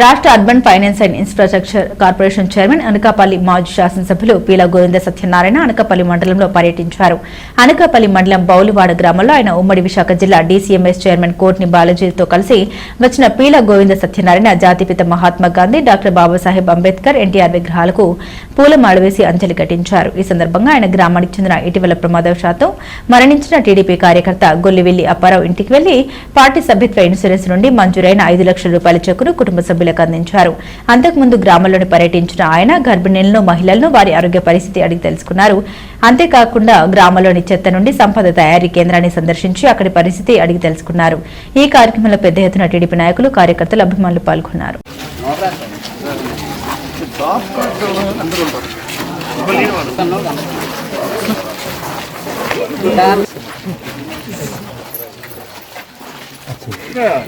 రాష్ట్ర urban finance and infrastructure corporation chairman Anakapalli మాజీ శాసనసభ్యులు పీల గోవింద సత్యనారాయణ అనకాపల్లి మండలంలో పర్యటించారు. అనకాపల్లి మండలం బౌలివాడ గ్రామంలో ఆయన ఉమ్మడి విశాఖ జిల్లా డీసీఎంఎస్ చైర్మన్ కోర్ని బాలాజీతో కలిసి వచ్చిన పీల గోవింద సత్యనారాయణ జాతిపిత మహాత్మా గాంధీ డాక్టర్ బాబాసాహెబ్ అంబేద్కర్ ఎన్టీఆర్ విగ్రహాలకు పూలమాల వేసి అంజలి ఘటించారు. ఈ సందర్భంగా ఆయన గ్రామానికి చెందిన ఇటీవల ప్రమాదవశాత్తు మరణించిన టీడీపీ కార్యకర్త గొల్లివెల్లి అప్పారావు ఇంటికి వెళ్ళి పార్టీ సభ్యత్వ ఇన్సూరెన్స్ నుండి మంజూరైన ఐదు లక్షల రూపాయల చెక్కును కుటుంబ సభ్యులు సభ్యులకు అందించారు అంతకుముందు గ్రామంలోని పర్యటించిన ఆయన గర్భిణీలను మహిళలను వారి ఆరోగ్య పరిస్థితి అడిగి తెలుసుకున్నారు. అంతేకాకుండా గ్రామంలోని చెత్త నుండి సంపద తయారీ కేంద్రాన్ని సందర్శించి అక్కడి పరిస్థితి అడిగి తెలుసుకున్నారు. ఈ కార్యక్రమంలో పెద్ద ఎత్తున టీడీపీ నాయకులు కార్యకర్తలు అభిమానులు పాల్గొన్నారు.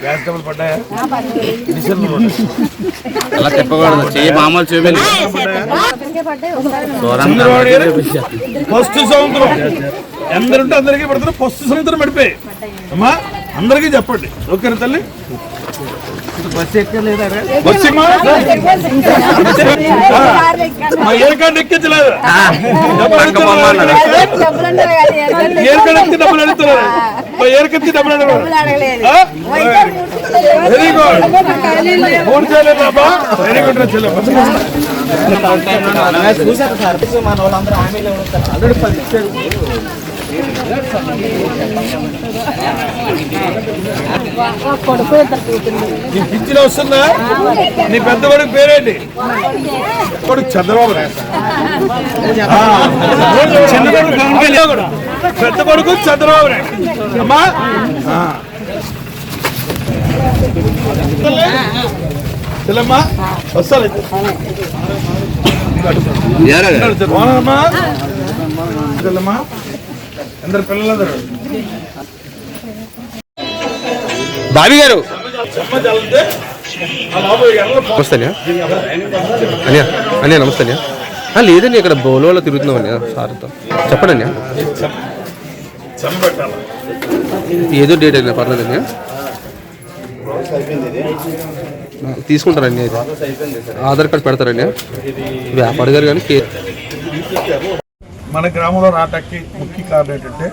గ్యాస్ డబ్బులు పడ్డాయా? అలా చెప్పకూడదు. చెయ్యి మామూలు ఫస్ట్ సంవత్సరం ఎందరుంటే అందరికీ పడుతున్నారు. ఫస్ట్ సంవత్సరం పడిపోయి అమ్మా అందరికీ చెప్పండి. ఓకేనా తల్లి? బస్సు ఎక్కలేదా కార్డు ఎక్కించలేదు? డబ్బులు అడుగుతున్నారు. ఏ కార్డు ఎక్కి డబ్బులు అడుగుతున్నారు మా ఏ ఎక్కి డబ్బులు అడుగుతున్నారు వెరీ గుడ్ ఫోన్ చేయలేదు అబ్బా. వెరీ గుడ్ చెల్లెమ్మ నీ పిచ్చిలో వస్తుందా? నీ పెద్ద కొడుకు పేరేంటి? కొడుకు చంద్రబాబు కూడా. పెద్ద కొడుకు చంద్రబాబు నాయుడు. అమ్మా. చెల్లమ్మా వస్తాను చెల్లమ్మా. అందరు పిల్లలందరూ. బాబీ గారు. నమస్తే అన్యా అన్యా నమస్తే అన్యా. లేదండి ఇక్కడ బోలోలో తిరుగుతున్నాం అన్యా సార్తో. చెప్పండి అన్యా. ఏదో డేట్ అయినా పర్లేదు అన్యా. తీసుకుంటారన్యా ఇది ఆధార్ కార్డ్ పెడతారన్యా వ్యాపారి గారు కానీ మన గ్రామంలో రాటక్కి ముఖ్య కారణం ఏంటంటే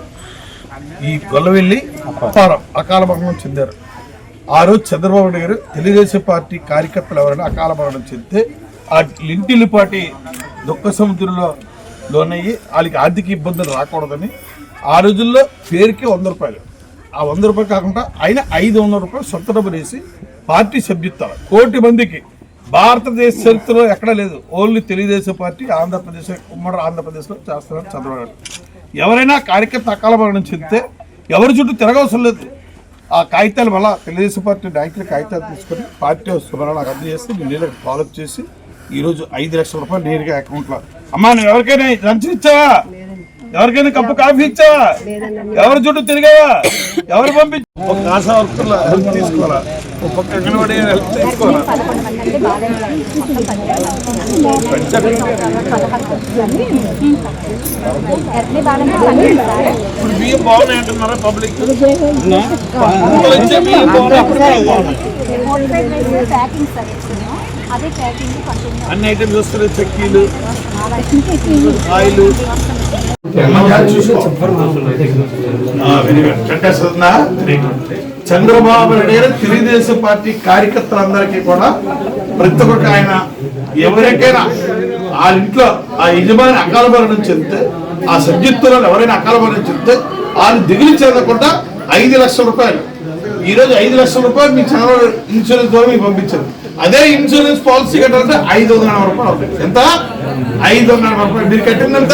ఈ గొల్లవెల్లి అప్పారం అకాల మరణం చెందారు. ఆ రోజు చంద్రబాబు నాయుడు గారు తెలుగుదేశం పార్టీ కార్యకర్తలు ఎవరైనా అకాల మరణం చెందితే ఆ లింటిల్లిపాటి దుఃఖ సముద్రంలో లోనయ్యి వాళ్ళకి ఆర్థిక ఇబ్బందులు రాకూడదని ఆ రోజుల్లో పేరుకి వంద రూపాయలు. ఆ వంద రూపాయలు కాకుండా ఆయన ఐదు వందల రూపాయలు సొంత డబ్బులు వేసి పార్టీ సభ్యుత్వాలు. కోటి మందికి భారతదేశ చరిత్రలో ఎక్కడా లేదు. ఓన్లీ తెలుగుదేశం పార్టీ ఆంధ్రప్రదేశ్ ఉమ్మడి ఆంధ్రప్రదేశ్లో చేస్తున్నారు చంద్రబాబు ఎవరైనా కార్యకర్త అకాల మరణం చెందితే ఎవరి చుట్టూ తిరగవసరం లేదు. ఆ కాగితాలు మళ్ళా తెలుగుదేశం పార్టీ నాయకులు కాగితాలు తీసుకొని పార్టీ వస్తున్నారు అందజేసి అందజేస్తే నేను నీళ్ళకి ఫాలోఅప్ చేసి ఈరోజు ఐదు లక్షల రూపాయలు నేరుగా అకౌంట్లో అమ్మా నువ్వు ఎవరికైనా లంచం ఇచ్చావా? ఎవరికైనా కప్పు కాఫీ ఇచ్చావా? ఎవరి చుట్టూ తిరిగావా? ఎవరు పంపించు ఒక ఆశా వర్కర్ల హెల్ప్ తీసుకోవాలా? ఒక పక్క అంగన్వాడీ హెల్ప్ తీసుకోవాలా ఇప్పుడు బియ్యం బాగున్నాయి అంటున్నారా పబ్లిక్ బాగున్నాయి ఇప్పుడు బాగున్నాయి ప్యాకింగ్ సార్ ఇస్తున్నాం అదే packing continue Chandrababu Naidu Telugu Desam party కార్యకర్తలందరికీ కూడా ప్రతి ఒక్క ఆయన ఎవరికైనా వాళ్ళ ఇంట్లో ఆ యజమాని అకాల మరణం చెందితే ఆ సభ్యత్వంలో ఎవరైనా అకాల మరణం చెందితే వాళ్ళు దిగులు చెందకుండా ఐదు లక్షల రూపాయలు. ఈరోజు ఐదు లక్షల రూపాయలు మీ చంద్రబాబు ఇన్సూరెన్స్ ద్వారా మీకు పంపించారు. అదే ఇన్సూరెన్స్ పాలసీ కట్టాలంటే ఐదు వందల రూపాయలు అవుతాయి. ఎంత? ఐదు వందల రూపాయలు. మీరు కట్టిందంత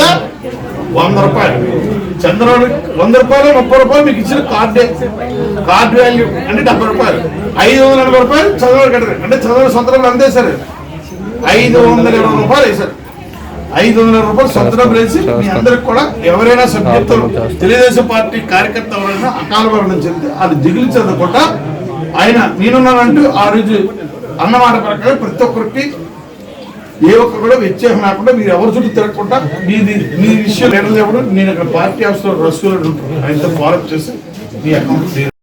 వంద రూపాయలు. చంద్రబాబు వంద రూపాయలు ముప్పై రూపాయలు మీకు ఇచ్చిన కార్డే. కార్డు వాల్యూ అంటే డెబ్బై రూపాయలు. ఐదు వందల ఎనభై రూపాయలు చంద్రబాబు కట్టారు. అంటే చంద్రబాబు సొంతరాలు అందే అందేశారు. ఐదు వందల ఇరవై రూపాయలు వేశారు. ఐదు వందల రూపాయలు సొంత డబ్బులు వేసి మీ అందరికి కూడా ఎవరైనా సభ్యత్వం తెలుగుదేశం పార్టీ కార్యకర్త ఎవరైనా అకాల మరణం చెందితే అది దిగులు చెందకుండా ఆయన నేనున్నానంటూ ఆ రోజు అన్నమాట ప్రకారం ప్రతి ఒక్కరికి ఏ ఒక్క కూడా వ్యత్యాసం లేకుండా మీరు ఎవరి చుట్టూ తిరగకుండా మీది మీ విషయం ఎక్కడ నేను అక్కడ పార్టీ ఆఫీస్లో రసూలు ఉంటాను ఆయనతో ఫాలో చేసి మీ అకౌంట్